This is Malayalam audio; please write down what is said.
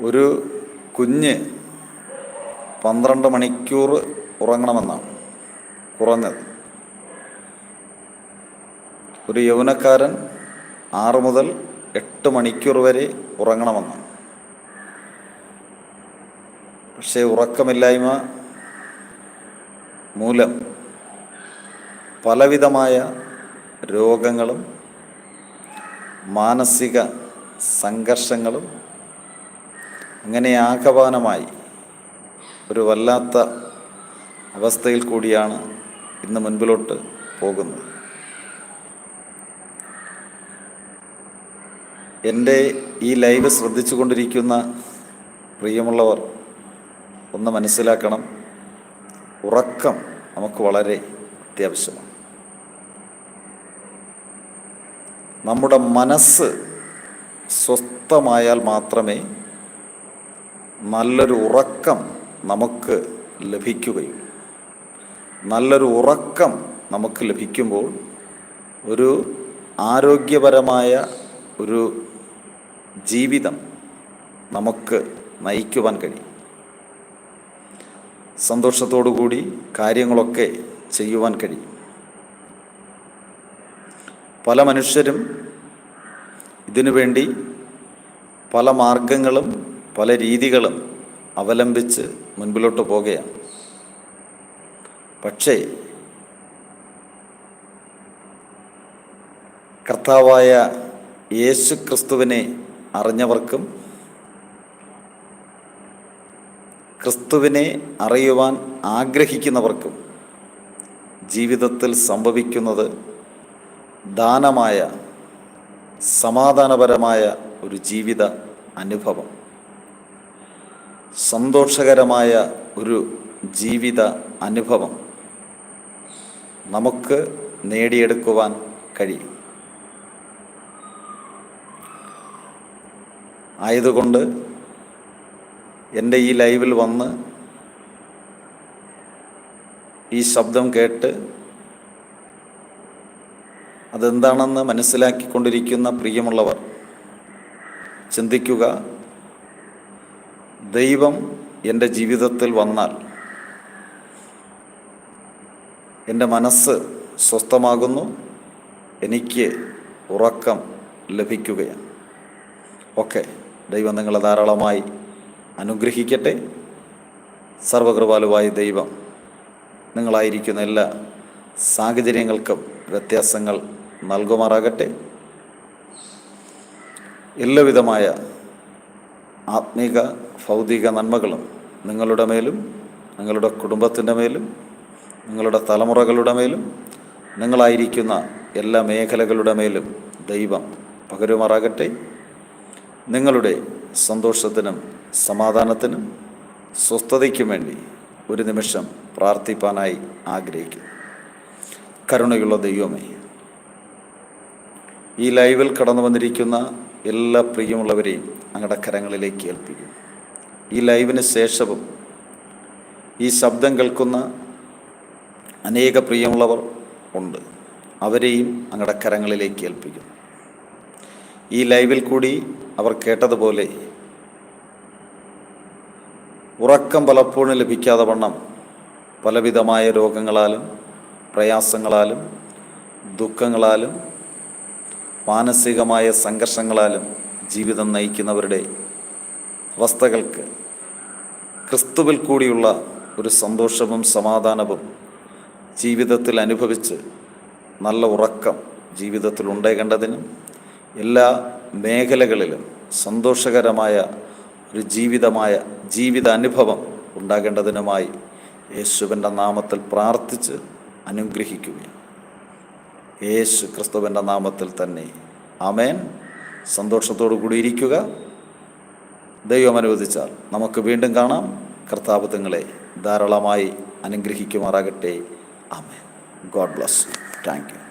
ഒരു കുഞ്ഞ് പന്ത്രണ്ട് മണിക്കൂർ ഉറങ്ങണമെന്നാണ് കുറഞ്ഞത്. ഒരു യൗവനക്കാരൻ ആറ് മുതൽ എട്ട് മണിക്കൂർ വരെ ഉറങ്ങണമെന്നാണ്. പക്ഷേ ഉറക്കമില്ലായ്മ മൂലം പലവിധമായ രോഗങ്ങളും മാനസിക സംഘർഷങ്ങളും അങ്ങനെ ആകപാനമായി ഒരു വല്ലാത്ത അവസ്ഥയിൽ കൂടിയാണ് ഇന്ന് മുൻപിലോട്ട് പോകുന്നത്. എന്റെ ഈ ലൈവ് ശ്രദ്ധിച്ചു കൊണ്ടിരിക്കുന്ന പ്രിയമുള്ളവർ ഒന്ന് മനസ്സിലാക്കണം. ഉറക്കം നമുക്ക് വളരെ അത്യാവശ്യമാണ്. നമ്മുടെ മനസ്സ് സ്വസ്ഥമായാൽ മാത്രമേ നല്ലൊരു ഉറക്കം നമുക്ക് ലഭിക്കുകയും നല്ലൊരു ഉറക്കം നമുക്ക് ലഭിക്കുമ്പോൾ ഒരു ആരോഗ്യപരമായ ഒരു ജീവിതം നമുക്ക് നയിക്കുവാൻ കഴിയും. സന്തോഷത്തോടു കൂടി കാര്യങ്ങളൊക്കെ ചെയ്യുവാൻ കഴിയും. പല മനുഷ്യരും ഇതിനു വേണ്ടി പല മാർഗങ്ങളും പല രീതികളും അവലംബിച്ച് മുൻപിലോട്ട് പോകുകയാണ് പക്ഷേ കർത്താവായ യേശു ക്രിസ്തുവിനെ അറിഞ്ഞവർക്കും ക്രിസ്തുവിനെ അറിയുവാൻ ആഗ്രഹിക്കുന്നവർക്കും ജീവിതത്തിൽ സംഭവിക്കുന്നത് ദാനമായ സമാധാനപരമായ ഒരു ജീവിത അനുഭവം. സന്തോഷകരമായ ഒരു ജീവിത അനുഭവം നമുക്ക് നേടിയെടുക്കുവാൻ കഴിയും. ആയതുകൊണ്ട് എന്റെ ഈ ലൈവിൽ വന്ന് ഈ ശബ്ദം കേട്ട് അതെന്താണെന്ന് മനസ്സിലാക്കിക്കൊണ്ടിരിക്കുന്ന പ്രിയമുള്ളവർ ചിന്തിക്കുക. ദൈവം എന്റെ ജീവിതത്തിൽ വന്നാൽ എന്റെ മനസ്സ് സ്വസ്ഥമാകുന്നു എനിക്ക് ഉറക്കം ലഭിക്കുകയാണ്. ഓക്കെ ദൈവം നിങ്ങളെ ധാരാളമായി അനുഗ്രഹിക്കട്ടെ. സർവകൃപാലുവായ ദൈവം നിങ്ങളായിരിക്കുന്ന എല്ലാ സാഹചര്യങ്ങൾക്കും വ്യത്യാസങ്ങൾ നൽകുമാറാകട്ടെ. എല്ലാവിധമായ ആത്മീക ഭൗതിക നന്മകളും നിങ്ങളുടെ മേലും നിങ്ങളുടെ കുടുംബത്തിന്റെ മേലും നിങ്ങളുടെ തലമുറകളുടെ മേലും നിങ്ങളായിരിക്കുന്ന എല്ലാ മേഖലകളുടെ മേലും ദൈവം പകരുമാറാകട്ടെ. നിങ്ങളുടെ സന്തോഷത്തിനും സമാധാനത്തിനും സ്വസ്ഥതയ്ക്കും വേണ്ടി ഒരു നിമിഷം പ്രാർത്ഥിപ്പാനായി ആഗ്രഹിക്കുന്നു. കരുണയുള്ള ദൈവമേ ഈ ലൈവിൽ കടന്നു വന്നിരിക്കുന്ന എല്ലാ പ്രിയമുള്ളവരെയും അങ്ങടെ കരങ്ങളിലേക്ക് ഏൽപ്പിക്കുന്നു. ഈ ലൈവിന് ശേഷവും ഈ ശബ്ദം കേൾക്കുന്ന അനേക പ്രിയമുള്ളവർ ഉണ്ട്. അവരെയും അങ്ങടെ കരങ്ങളിലേക്ക് ഏൽപ്പിക്കുന്നു. ഈ ലൈവിൽ കൂടി അവർ കേട്ടതുപോലെ ഉറക്കം പലപ്പോഴും ലഭിക്കാതെ വണ്ണം പലവിധമായ രോഗങ്ങളാലും പ്രയാസങ്ങളാലും ദുഃഖങ്ങളാലും മാനസികമായ സംഘർഷങ്ങളാലും ജീവിതം നയിക്കുന്നവരുടെ അവസ്ഥകൾക്ക് ക്രിസ്തുവിൽ കൂടിയുള്ള ഒരു സന്തോഷവും സമാധാനവും ജീവിതത്തിൽ അനുഭവിച്ച് നല്ല ഉറക്കം ജീവിതത്തിൽ ഉണ്ടേകേണ്ടതിനും എല്ലാ മേഖലകളിലും സന്തോഷകരമായ ഒരു ജീവിതമായ ജീവിത അനുഭവം ഉണ്ടാകേണ്ടതിനുമായി യേശുവിന്റെ നാമത്തിൽ പ്രാർത്ഥിച്ച് അനുഗ്രഹിക്കുകയാണ്. യേശു ക്രിസ്തുവിന്റെ നാമത്തിൽ തന്നെ. ആമേൻ. സന്തോഷത്തോടു കൂടി ഇരിക്കുക. ദൈവം അനുവദിച്ചാൽ നമുക്ക് വീണ്ടും കാണാം. കർത്താവ് ധാരാളമായി അനുഗ്രഹിക്കുമാറാകട്ടെ. ആമേ ഗോഡ് ബ്ലസ്. Thank you.